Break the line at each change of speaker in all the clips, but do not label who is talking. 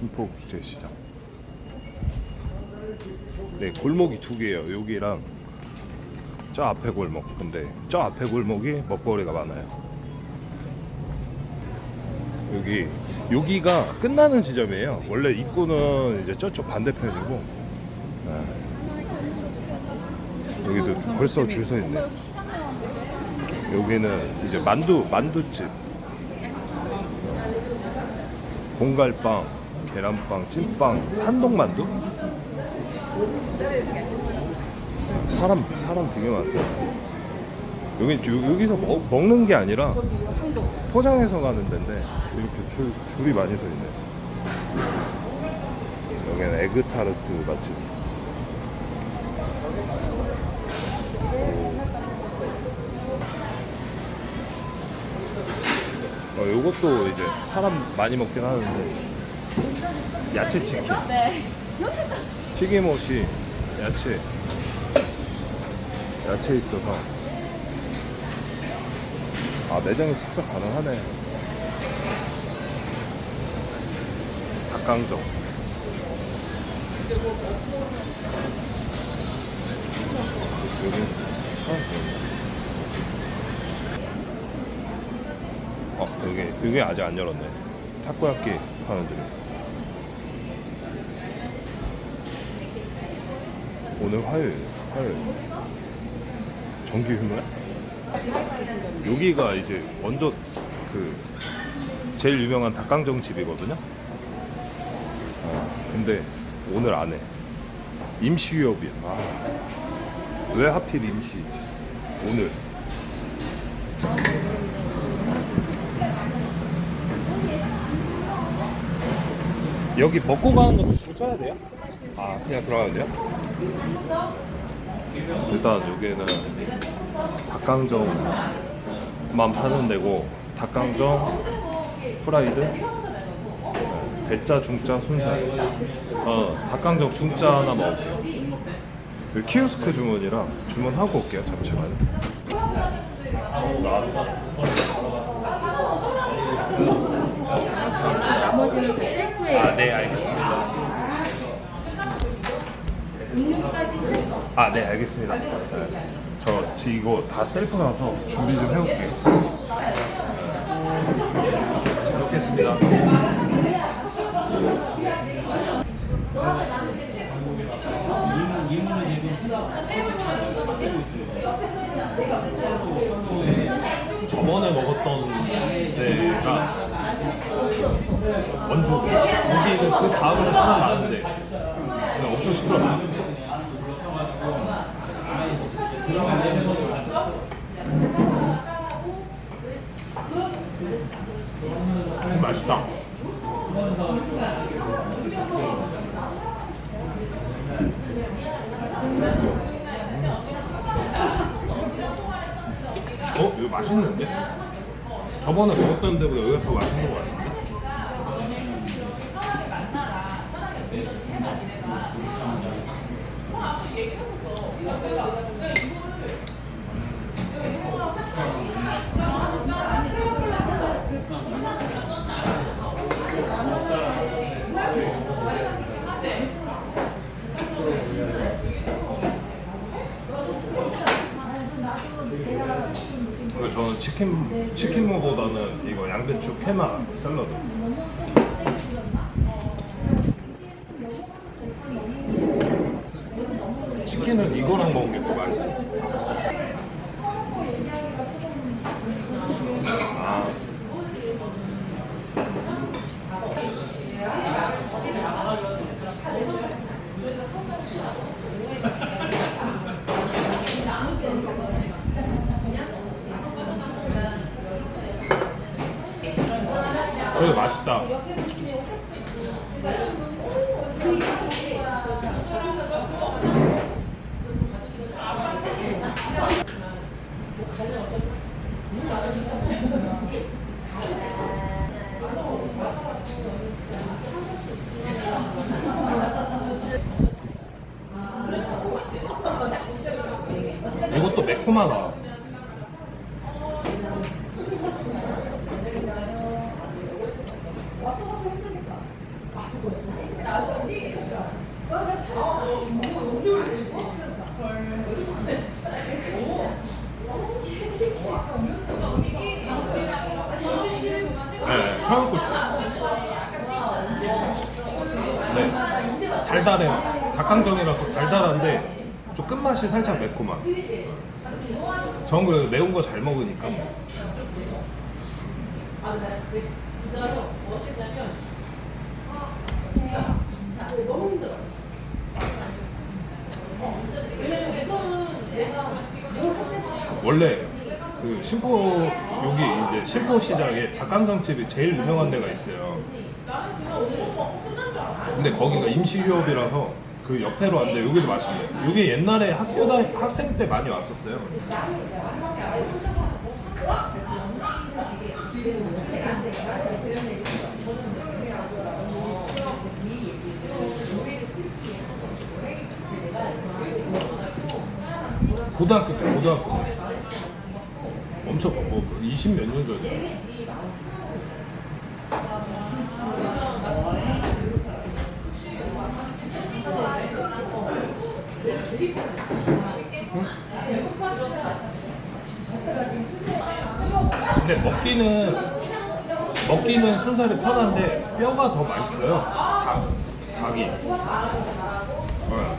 신포국제시장. 네, 골목이 두 개예요. 여기랑 저 앞에 골목. 근데 저 앞에 골목이 먹거리가 많아요. 여기 여기가 끝나는 지점이에요. 원래 입구는 이제 저쪽 반대편이고. 네. 여기도 벌써 줄 서 있네. 여기는 이제 만두 만두집. 공갈빵, 계란빵, 찐빵, 산동만두. 사람 사람 되게 많다. 여기 요- 여기서 먹, 먹는 게 아니라 포장해서 가는 데인데 이렇게 줄 줄이 많이 서 있네. 여기는 에그 타르트 맛집. 어, 요것도 이제 사람 많이 먹긴 하는데 야채 치킨. 튀김옷이 야채. 야채 있어서. 아 매장에 식사 가능하네. 닭강정. 여기. 어 여기 여기 아직 안 열었네. 타코야끼 파는 데 오늘 화요일 화요일 정기 휴무야? 여기가 이제 먼저 그 제일 유명한 닭강정 집이거든요. 아, 근데 오늘 안 해. 임시 휴업이야. 아, 왜 하필 임시? 오늘. 여기 먹고 가는 것도 줄 써야 돼요? 아, 그냥 들어가면 돼요? 일단 여기는 닭강정만 파는 데고 닭강정, 프라이드, 네, 배짜, 중짜, 순살. 어, 닭강정 중짜 하나 먹을게요. 여기 키오스크 주문이라 주문하고 올게요. 잠시만요.
나머지는 다 셀프예요.
아, 네, 알겠습니다. 아, 네, 알겠습니다. 네. 저 이거 다 셀프라서 준비 좀 해올게요. 잘 먹겠습니다. 저번에 먹었던 데가 원조 여기는 그 다음으로 많은데 그냥 엄청 시끄러워 음, 맛있다 어? 이거 맛있는데? 저번에 먹었던 데보다 여기가 더 맛있는 것 같은데? 그리고 저는 치킨 치킨무보다는 이거 양배추 케마 샐러드. 치킨은 이거랑 먹은 게더 맛있어. 그래도 맛있다. 이것도 매콤하다. 달달한데 달달해. 닭강정이라서 달달한데 좀 끝맛이 살짝 매콤한. 전 그래도 매운 거 잘 먹으니까. 원래 그 심포 여기 이제 심포 시장에 닭강정집이 제일 유명한 데가 있어요. 근데 거기가 임시 휴업이라서 그 옆에로 왔는데 여기도 맛있네. 여기 옛날에 학교 다 학생 때 많이 왔었어요. 고등학교 때 고등학교 때 엄청 뭐 20 몇 년 전에 근데 먹기는 먹기는 순살이 편한데 뼈가 더 맛있어요. 닭 닭이. 어.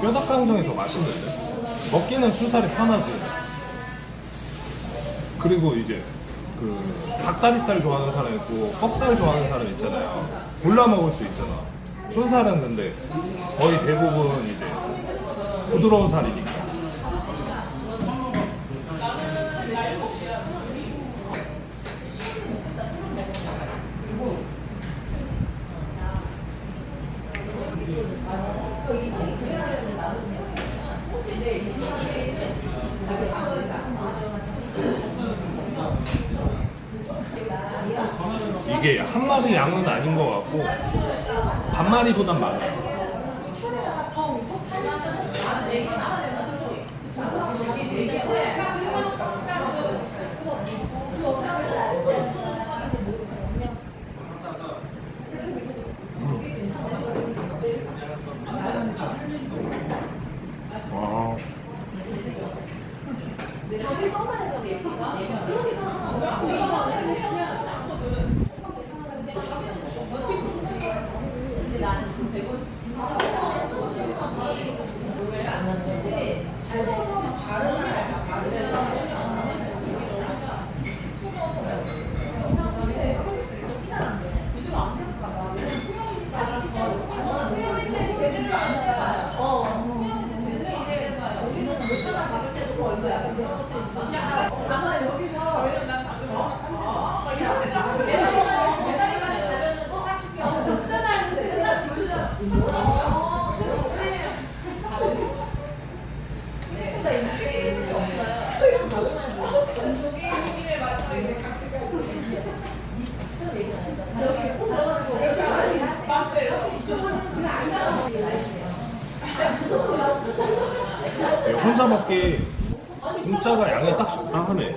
뼈닭강정이 더 맛있는데 먹기는 순살이 편하지. 그리고 이제 그 닭다리살 좋아하는 사람 있고 껍살 좋아하는 사람 있잖아요. 골라 먹을 수 있잖아. 순살은 근데 거의 대부분 이제 부드러운 살이니까. 이게 한 마리 양은 아닌 것 같고 반 마리보단 많아요. 와. 이거 呃 혼자 먹기 중짜가 양이 딱 적당하네.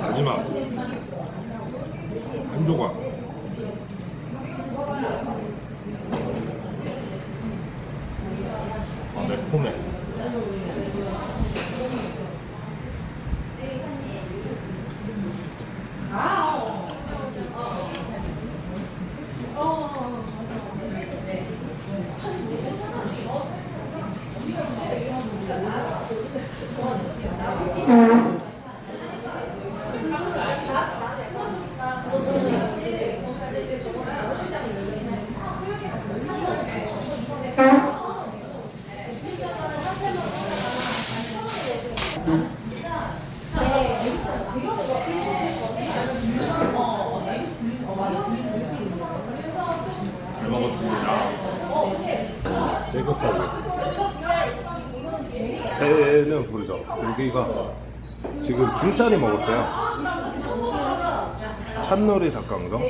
마지막 한 조각. 아매콤해. 잘 먹었습니다. 깨끗하게. 배는 부르죠. 여기가 지금 중짜리 먹었어요. 찬놀이 닭강정.